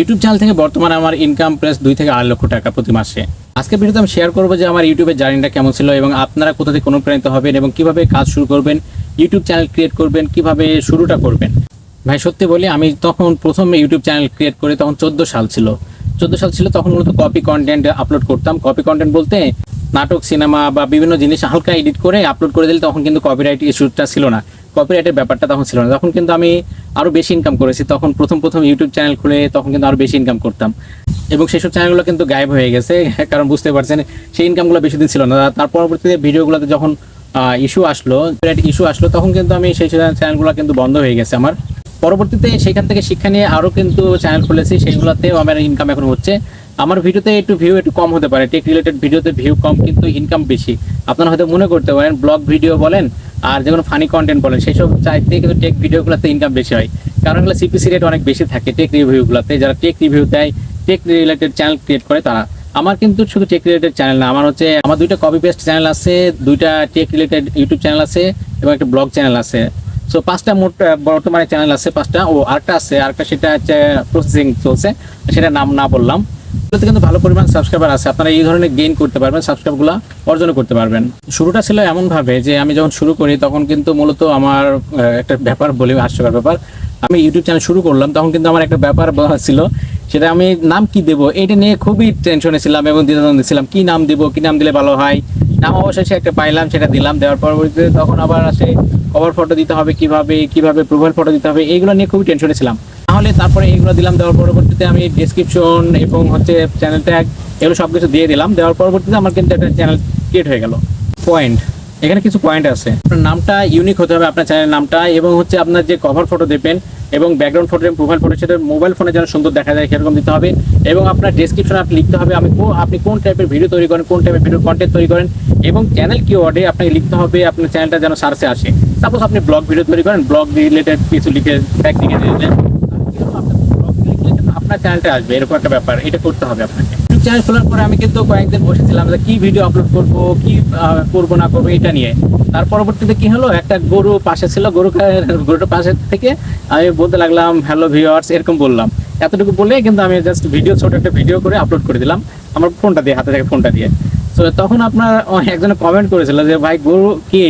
YouTube channel থেকে বর্তমানে আমার ইনকাম প্রায় দুই থেকে আড়াই লক্ষ টাকা প্রতি মাসে। আজকে ভিডিওতে আমি শেয়ার করব যে আমার ইউটিউবের জার্নিটা কেমন ছিল এবং আপনারা কোথা থেকে অনুপ্রাণিত হবেন এবং কীভাবে কাজ শুরু করবেন, ইউটিউব চ্যানেল ক্রিয়েট করবেন, কীভাবে শুরুটা করবেন। ভাই, সত্যি বলি, আমি তখন প্রথমে ইউটিউব চ্যানেল ক্রিয়েট করে তখন চোদ্দ সাল ছিল। চোদ্দ সাল ছিল তখন মূলত কপি কন্টেন্ট আপলোড করতাম। কপি কন্টেন্ট বলতে নাটক, সিনেমা বা বিভিন্ন জিনিস হালকা এডিট করে আপলোড করে দিলে তখন কিন্তু কপিরাইট ইস্যুটা ছিল না। কপিরাইটের ব্যাপারটা তখন ছিল না। তখন কিন্তু আমি আরও বেশি ইনকাম করেছি, তখন প্রথম প্রথম ইউটিউব চ্যানেল খুলে তখন কিন্তু আরও বেশি ইনকাম করতাম। এবং সেসব চ্যানেলগুলো কিন্তু গায়েব হয়ে গেছে, কারণ বুঝতে পারছেন, সেই ইনকামগুলো বেশি দিন ছিল না। তার পরবর্তীতে ভিডিওগুলোতে যখন ইস্যু আসলো ইস্যু আসলো, তখন কিন্তু আমি সেই চ্যানেলগুলো কিন্তু বন্ধ হয়ে গেছে আমার। পরবর্তীতে সেখান থেকে শিক্ষা নিয়ে আরও কিন্তু চ্যানেল খুলেছি, সেইগুলোতেও আমার ইনকাম এখন হচ্ছে। আমার ভিডিওতে একটু ভিউ একটু কম হতে পারে টেক রিলেটেড ভিডিওতে ভিউ কম কিন্তু ইনকাম বেশি। আপনারা হয়তো মনে করতে পারেন ব্লগ ভিডিও বলেন আর যেমন ফানি কন্টেন্ট বলেন সেই সব চাইতে কিন্তু টেক ভিডিওগুলোতে ইনকাম বেশি হয়। কারণ এগুলো সিপিসি রেট অনেক বেশি থাকে টেক রিভিউগুলোতে যারা টেক রিভিউ দেয় টেক রিলেটেড চ্যানেল ক্রিয়েট করে তারা। আমার কিন্তু শুধু টেক রিলেটেড চ্যানেল না, আমার হচ্ছে, আমার দুইটা কপি পেস্ট চ্যানেল আছে, দুইটা টেক রিলেটেড ইউটিউব চ্যানেল আছে এবং একটা ব্লগ চ্যানেল আছে। সো পাঁচটা মোট বর্তমানে চ্যানেল আছে, পাঁচটা। ও, আরেকটা আছে, আরেকটা সেটা হচ্ছে প্রসেসিং চলছে সেটা নাম না বললাম। এগুলোতে কিন্তু ভালো পরিমাণ সাবস্ক্রাইবার আছে। আপনারা এই ধরনের গেইন করতে পারবেন সাবস্ক্রাইবগুলো অর্জন করতে পারবেন। শুরুটা ছিল এমনভাবে যে, আমি যখন শুরু করি, তখন কিন্তু মূলত আমার একটা ব্যাপার বলি, হাস্যকর ব্যাপার। আমি ইউটিউব চ্যানেল শুরু করলাম, তখন কিন্তু আমার একটা ব্যাপার বলা ছিল, সেটা আমি নাম কি দেবো? এটা নিয়ে খুবই টেনশনে ছিলাম এবং দ্বিধাদ্বন্দ্বে ছিলাম। কি নাম দিব? কি নাম দিলে ভালো হয়? নাম অবশেষে একটা পাইলাম, সেটা দিলাম। দেওয়ার পরবর্তীতে তখন আবার আসে কভার ফটো দিতে হবে কীভাবে কীভাবে প্রোফাইল ফটো দিতে হবে, এইগুলো নিয়ে খুবই টেনশনে ছিলাম। তাহলে তারপরে এইগুলো দিলাম, দেওয়ার পরবর্তীতে আমি ডিসক্রিপশন এবং হচ্ছে চ্যানেল ট্যাগ এগুলো সব কিছু দিয়ে দিলাম। দেওয়ার পরবর্তীতে আমার কিন্তু একটা চ্যানেল ক্রিয়েট হয়ে গেল। পয়েন্ট এখানে কিছু পয়েন্ট আছে। আপনার নামটা ইউনিক হতে হবে আপনার চ্যানেলের নামটা এবং হচ্ছে আপনার যে কভার ফটো দেবেন এবং ব্যাকগ্রাউন্ড ফটো এবং প্রোফাইল ফটো সেটা মোবাইল ফোনে যেন সুন্দর দেখা যায়, সেরকম দিতে হবে। এবং আপনার ডেসক্রিপশনে আপনি লিখতে হবে, আমি আপনি কোন টাইপের ভিডিও তৈরি করেন, কোন টাইপের ভিডিও কন্টেন্ট তৈরি করেন এবং চ্যানেল কি ওয়ার্ডে আপনাকে লিখতে হবে, আপনার চ্যানেলটা যেন সার্চে আসে। সাপোজ আপনি ব্লগ ভিডিও তৈরি করেন ব্লগ রিলেটেড কিছু লিখে ট্যাগ লিখে দিলেন। আপনার চ্যানেলটা আসবে, এরকম একটা ব্যাপার, এটা করতে হবে আপনাকে। চ্যানেল খোলার পরে আমি কিন্তু কয়েকদিন বসেছিলাম যে কি ভিডিও আপলোড করব, কি করব, না করব, এটা নিয়ে। তার পরবর্তীতে কি হলো, একটা গরু পাশে ছিল, গরু গরুটা পাশে থেকে আমি বলতে লাগলাম হ্যালো ভিউয়ার্স এরকম বললাম। এতটুকু বলে কিন্তু আমি জাস্ট ভিডিও ছোট একটা ভিডিও করে আপলোড করে দিলাম, আমার ফোনটা দিয়ে, হাতে থেকে ফোনটা দিয়ে। তো তখন আপনার একজনে কমেন্ট করেছিল যে, ভাই, গরু কে?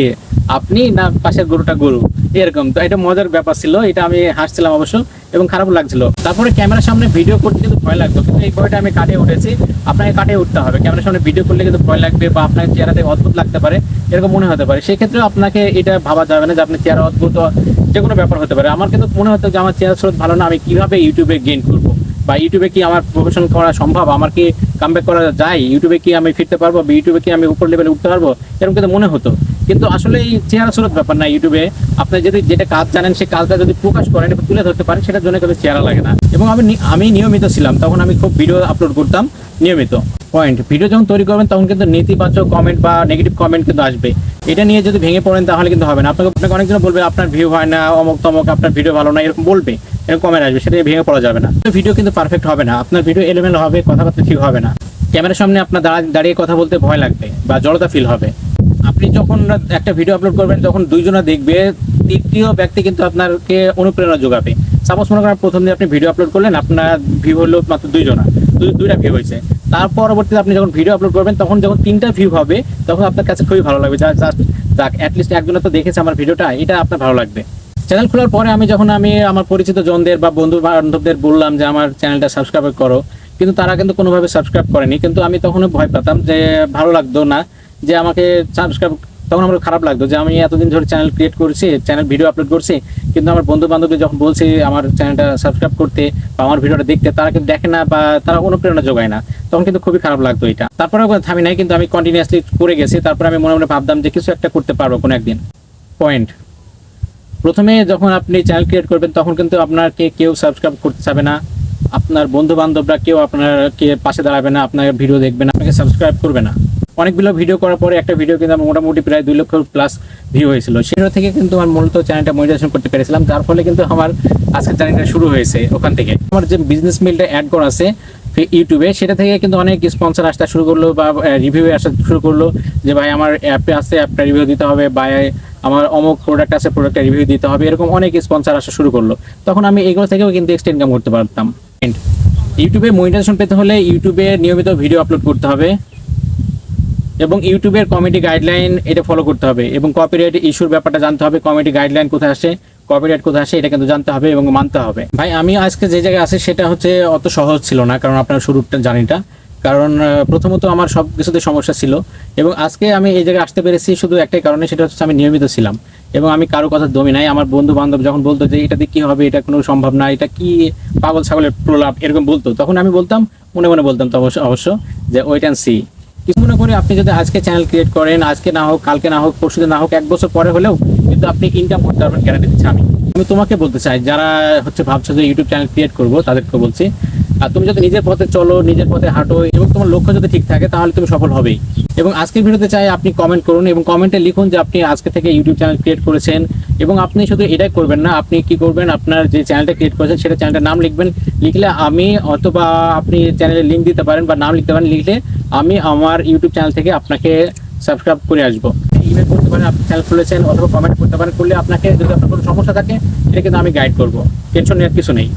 আপনি না পাশের গরুটা গরু? এরকম। তো এটা মজার ব্যাপার ছিল, এটা আমি হাসছিলাম অবশ্য এবং খারাপ লাগছিল। তারপরে ক্যামেরার সামনে ভিডিও করতে কিন্তু ভয় লাগতো, কিন্তু এই ভয়টা আমি কাটিয়ে উঠেছি। আপনাকে কাটিয়ে উঠতে হবে। ক্যামেরার সামনে ভিডিও করলে কিন্তু ভয় লাগবে বা আপনার চেহারাতে অদ্ভুত লাগতে পারে, এরকম মনে হতে পারে। সেক্ষেত্রে আপনাকে এটা ভাবা যাবে না যে আপনার চেহারা অদ্ভুত যে কোনো ব্যাপার হতে পারে। আমার কিন্তু মনে হতো যে আমার চেহারা স্রোত ভালো না, আমি কীভাবে ইউটিউবে গেইন করব? বা ইউটিউবে কি আমার প্রফেশন করা সম্ভব? আমার কি কামব্যাক করা যায়? ইউটিউবে কি আমি ফিরতে পারব? বা ইউটিউবে কি আমি উপর লেভেলে উঠতে পারব? এরকম কিন্তু মনে হতো। কিন্তু আসলে এই চেহারা স্রোত ব্যাপার না ইউটিউবে। আপনি যদি যেটা কাজ জানেন, সেই কাজটা যদি প্রকাশ করেন তুলে ধরতে পারেন, সেটার জন্য কিন্তু চেহারা লাগে না। এবং আমি আমি নিয়মিত ছিলাম, তখন আমি খুব ভিডিও আপলোড করতাম, নিয়মিত। পয়েন্ট ভিডিও যখন তৈরি করবেন, তখন কিন্তু নেতিবাচক কমেন্ট বা নেগেটিভ কমেন্ট কিন্তু আসবে। এটা নিয়ে যদি ভেঙে পড়েন, তাহলে কিন্তু হবে না। আপনাকে আপনাকে অনেকজন বলবে, আপনার ভিউ হয় না, অমুক তমক, আপনার ভিডিও ভালো না, এরকম বলবে। এরকম কমেন্ট আসবে, সেটা ভেঙে পড়া যাবে না। ভিডিও কিন্তু পারফেক্ট হবে না। আপনার ভিডিও এলোমেলো হবে, কথাবার্তা ঠিক হবে না। ক্যামেরার সামনে আপনার দাঁড়িয়ে কথা বলতে ভয় লাগবে বা জড়তা ফিল হবে। আপনি যখন একটা ভিডিও আপলোড করবেন তখন দুইজনা দেখবে, তৃতীয় ব্যক্তি কিন্তু আপনাকে অনুপ্রেরণা যোগাবে। সাপোজ মনে করেন প্রথম দিন আপনি ভিডিও আপলোড করলেন, আপনার ভিউ হলো মাত্র দুইজনা দুই- দুইটা ভিউ হয়েছে। তার পরবর্তীতে আপনি যখন ভিডিও আপলোড করবেন, তখন যখন তিনটা ভিউ হবে, তখন আপনার কাছে খুবই ভালো লাগবে। জাস্ট যাক অ্যাটলিস্ট একজনে তো দেখেছে আমার ভিডিওটা এটা আপনার ভালো লাগবে। চ্যানেল খোলার পরে আমি যখন আমি আমার পরিচিত জনদের বা বন্ধু বান্ধবদের বললাম যে, আমার চ্যানেলটা সাবস্ক্রাইব করো, কিন্তু তারা কিন্তু কোনোভাবে সাবস্ক্রাইব করেনি। কিন্তু আমি তখনও ভয় পেতাম যে, ভালো লাগতো না। যে আমাকে সাবস্ক্রাইব তখন আমার খারাপ লাগতো যে আমি এতদিন ধরে চ্যানেল ক্রিয়েট করছি চ্যানেল ভিডিও আপলোড করছি, কিন্তু আমার বন্ধু বান্ধবদের যখন বলছি আমার চ্যানেলটা সাবস্ক্রাইব করতে বা আমার ভিডিওটা দেখতে, তারা কিন্তু দেখে না বা তারা অনুপ্রেরণা যোগায় না। তখন কিন্তু খুবই খারাপ লাগতো এটা। তারপরে থামি নাই, কিন্তু আমি কন্টিনিউয়াসলি করে গেছি। তারপরে আমি মনে মনে ভাবতাম যে কিছু একটা করতে পারব কোনো একদিন। পয়েন্ট প্রথমে যখন আপনি চ্যানেল ক্রিয়েট করবেন, তখন কিন্তু আপনাকে কেউ সাবস্ক্রাইব করতে চাবে না। আপনার বন্ধু বান্ধবরা কেউ আপনাকে পাশে দাঁড়াবে না, আপনার ভিডিও দেখবে না, আপনাকে সাবস্ক্রাইব করবে না। অনেকগুলো ভিডিও করার পরে একটা ভিডিও কিন্তু আমার মোটামুটি প্রায় দুই লক্ষ প্লাস ভিউ হয়েছিল। সেটা থেকে কিন্তু আমার মূলত চ্যানেলটা মনিটাইজেশন করতে পেরেছিলাম। যার ফলে কিন্তু আমার আজকের চ্যানেলটা শুরু হয়েছে ওখান থেকে। আমার যে বিজনেস মিলটা অ্যাড করা আছে ইউটিউবে সেটা থেকে কিন্তু অনেক স্পন্সর আসতে শুরু করল বা রিভিউ আসতে শুরু করল যে, ভাই, আমার অ্যাপে আছে অ্যাপটা রিভিউ দিতে হবে। বা আমার অমুক প্রোডাক্ট আছে প্রোডাক্টটা রিভিউ দিতে হবে। এরকম অনেক স্পন্সর আসা শুরু করল। তখন আমি এগুলো থেকেও কিন্তু এক্সট্রা ইনকাম করতে পারতাম। ইউটিউবে মনিটাইজেশন পেতে হলে ইউটিউবে নিয়মিত ভিডিও আপলোড করতে হবে। এবং ইউটিউবের কমিটি গাইডলাইন এটা ফলো করতে হবে এবং কপিরাইট ইস্যুর ব্যাপারটা জানতে হবে কমিটি গাইডলাইন কোথায় আসে কপিরাইট কোথায় আসে এটা কিন্তু জানতে হবে এবং মানতে হবে। ভাই, আমি আজকে যে জায়গায় আছি সেটা হচ্ছে অত সহজ ছিল না, কারণ আপনার শুরুটা জানিটা কারণ প্রথমত আমার সব কিছুতে সমস্যা ছিল এবং আজকে আমি এই জায়গায় আসতে পেরেছি শুধু একটাই কারণে, সেটা হচ্ছে আমি নিয়মিত ছিলাম এবং আমি কারও কথা দমি নাই। আমার বন্ধু বান্ধব যখন বলতো যে এটাতে কি হবে, এটা কোনো সম্ভব না, এটা কি পাগল ছাগলের প্রলাপ, এরকম বলতো। তখন আমি বলতাম, মনে মনে বলতাম তো অবশ্য অবশ্য যে ওয়েট অ্যান্ড সি কিছু মনে করি আপনি যদি আজকে চ্যানেল ক্রিয়েট করেন, আজকে না হোক, কালকে না হোক পরশু না হোক, এক বছর পরে হলেও কিন্তু আপনি ইনকাম করতে পারবেন গ্যারান্টি দিচ্ছি আমি। আমি তোমাকে বলতে চাই, যারা হচ্ছে ভাবছ যে ইউটিউব চ্যানেল ক্রিয়েট করব, তাদেরকে বলছি আর তুমি যদি নিজের পথে চলো, নিজের পথে হাঁটো এবং তোমার লক্ষ্য যদি ঠিক থাকে, তাহলে তুমি সফল হবেই। এবং আজকের ভিডিওতে চাই আপনি কমেন্ট করুন এবং কমেন্টে লিখুন যে আপনি আজকে থেকে ইউটিউব চ্যানেল ক্রিয়েট করেছেন এবং আপনি শুধু এটাই করবেন না, আপনি কি করবেন, আপনার যে চ্যানেলটা ক্রিয়েট করেছেন সেটা চ্যানেলটার নাম লিখবেন, লিখলে আমি অথবা আপনি চ্যানেলে লিঙ্ক দিতে পারেন বা নাম লিখতে পারেন, লিখলে আমি আমার ইউটিউব চ্যানেল থেকে আপনাকে সাবস্ক্রাইব করে আসব। ইমেল করতে পারেন, আপনি চ্যানেল খুলেছেন অথবা কমেন্ট করতে পারেন, করলে আপনাকে যদি আপনার কোনো সমস্যা থাকে এটা কিন্তু আমি গাইড করব। টেনশন নেওয়ার কিছু নেই।